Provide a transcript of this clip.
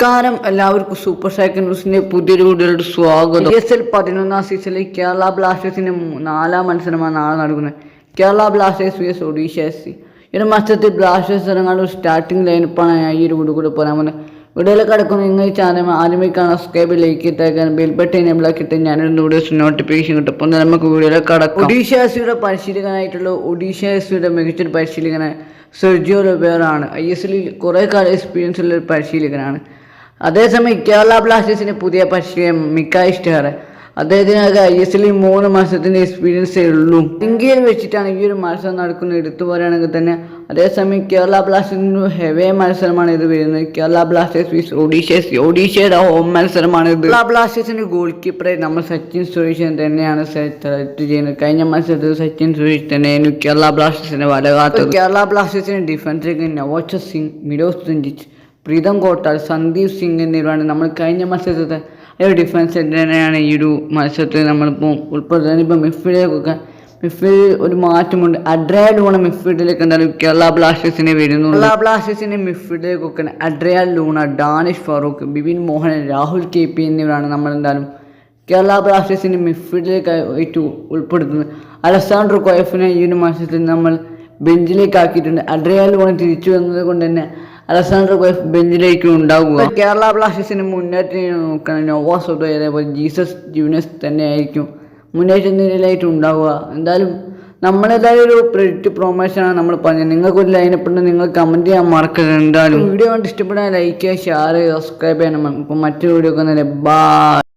നമസ്കാരം. എല്ലാവർക്കും super cycle ന്യൂസിന്റെ പുതിയൊരു വീഡിയോയുടെ സ്വാഗതം. എസ് എൽ പതിനൊന്നാം സീസണിൽ കേരള ബ്ലാസ്റ്റേഴ്സിന്റെ നാലാം മത്സരമാണ് നാളെ നടക്കുന്നത്. Kerala Blasters vs Odisha F C. ഈ ഒരു മത്സരത്തിൽ ബ്ലാസ്റ്റേഴ്സ് ഇറങ്ങാനുള്ള സ്റ്റാർട്ടിംഗ് ലൈനപ്പാണ് ഞാൻ ഈ ഒരു വീഡിയോ കൂടെ പറയാൻ പോകുന്നത്. വീഡിയോയിൽ കിടക്കുന്ന നിങ്ങൾ ഈ ചാനൽ ആദ്യമായി കാണാൻ സബ്സ്ക്രൈബ് ലൈക്ക് ഇട്ടേക്കാൻ ബെൽ ബട്ടൺ എനേബിൾ ആക്കിയിട്ട് ഞാനൊരു വീഡിയോസ് നോട്ടിഫിക്കേഷൻ കിട്ടും അപ്പോൾ നമുക്ക് വീഡിയോയിൽ കിടക്കും. ഒഡീഷ എസ് സിയുടെ പരിശീലകനായിട്ടുള്ള ഒഡീഷ എസ് സിയുടെ മികച്ചൊരു പരിശീലകനായ സെർജിയോ ലൊബേറാണ് ഐ എസ് എല്ലിൽ കുറേ കാലം എക്സ്പീരിയൻസ് ഉള്ള ഒരു പരിശീലകനാണ്. അതേസമയം കേരള ബ്ലാസ്റ്റേഴ്സിന് പുതിയ പരിശീലനം മിക്കായ് സ്റ്റെയർ അദ്ദേഹത്തിന് ഐ എസ് എല്ലിൽ മൂന്ന് മാസത്തിന്റെ എക്സ്പീരിയൻസേ ഉള്ളൂ. ഇന്ത്യയിൽ വെച്ചിട്ടാണ് ഈ ഒരു മത്സരം നടക്കുന്നത്. എടുത്തു പറയുകയാണെങ്കിൽ തന്നെ അതേസമയം കേരള ബ്ലാസ്റ്റേഴ്സിന് ഹെവേ മത്സരമാണ് ഇത് വരുന്നത്. കേരള ബ്ലാസ്റ്റേഴ്സ് വിസ് ഒഡീഷസ് ഒഡീഷയുടെ ഹോം മത്സരമാണ് ഇത്. കേരള ബ്ലാസ്റ്റേഴ്സിന്റെ ഗോൾ കീപ്പറെ നമ്മൾ സച്ചിൻ സുരേഷൻ തന്നെയാണ് സെലക്ട് ചെയ്യുന്നത്. കഴിഞ്ഞ മത്സരത്തിൽ സച്ചിൻ സുരേഷ് തന്നെയായിരുന്നു കേരള ബ്ലാസ്റ്റേഴ്സിനെ വലകാത്തത്. കേരള ബ്ലാസ്റ്റേഴ്സിന്റെ ഡിഫൻസിലേക്ക് നവോച്ച സിംഗ് മിഡോസ് രഞ്ജിത്ത് പ്രീതം കോട്ടാൽ സന്ദീപ് സിംഗ് എന്നിവരാണ് നമ്മൾ കഴിഞ്ഞ മത്സരത്തെ ഒരു ഡിഫൻസ് തന്നെയാണ് ഈ ഒരു മത്സരത്തിൽ നമ്മളിപ്പോൾ ഉൾപ്പെടുത്തുന്നത് ഇപ്പോൾ മിഡ്ഫീൽഡിലേക്കൊക്കെ മിഡ്ഫീൽഡിൽ ഒരു മാറ്റമുണ്ട്. അഡ്രയാൽ ലൂണ മിഡ്ഫീൽഡിലേക്ക് എന്തായാലും കേരള ബ്ലാസ്റ്റേഴ്സിനെ വരുന്നു കേരള ബ്ലാസ്റ്റേഴ്സിനെ മിഡ്ഫീൽഡിലേക്കൊക്കെ Adrian Luna Danish Farooq Bipin Mohan Rahul K P എന്നിവരാണ് നമ്മൾ എന്തായാലും കേരള ബ്ലാസ്റ്റേഴ്സിനെ മിഡ്ഫീൽഡിലേക്ക് ആയിട്ട് ഉൾപ്പെടുത്തുന്നത്. അലസാൻഡ്രോ കോയഫിനെ ഈ ഒരു മത്സരത്തിൽ നമ്മൾ ബെഞ്ചിലേക്ക് ആക്കിയിട്ടുണ്ട് അഡ്രയാൽ ലൂണ തിരിച്ചു വന്നത് കൊണ്ട് തന്നെ അലസാൻഡ്രോ വൈഫ് ബെഞ്ചിലേക്ക് ഉണ്ടാവുക. കേരള ബ്ലാസ്റ്റേഴ്സിന് മുന്നേറ്റം നോക്കണം. നോവ സോട്ടോ അതേപോലെ ജീസസ് ജൂനിയസ് തന്നെ ആയിരിക്കും. മുന്നേറ്റ നിരയിലായിട്ട് ഉണ്ടാവുക. എന്തായാലും നമ്മളേതായ ഒരു പ്രെഡിക്റ്റ് പ്രൊമോഷനാണ് നമ്മൾ പറഞ്ഞത്. നിങ്ങൾക്ക് ഒരു ലൈനപ്പ് ഉണ്ട്. നിങ്ങൾ കമന്റ് ചെയ്യാൻ മറക്കരുത് എന്തായാലും. വീഡിയോ കണ്ട് ഇഷ്ടപ്പെടാൻ ലൈക്ക് ചെയ്യുക ഷെയർ ചെയ്യുക സബ്സ്ക്രൈബ് ചെയ്യണം. ഇപ്പം മറ്റൊരു വീഡിയോ ഒക്കെ ബൈ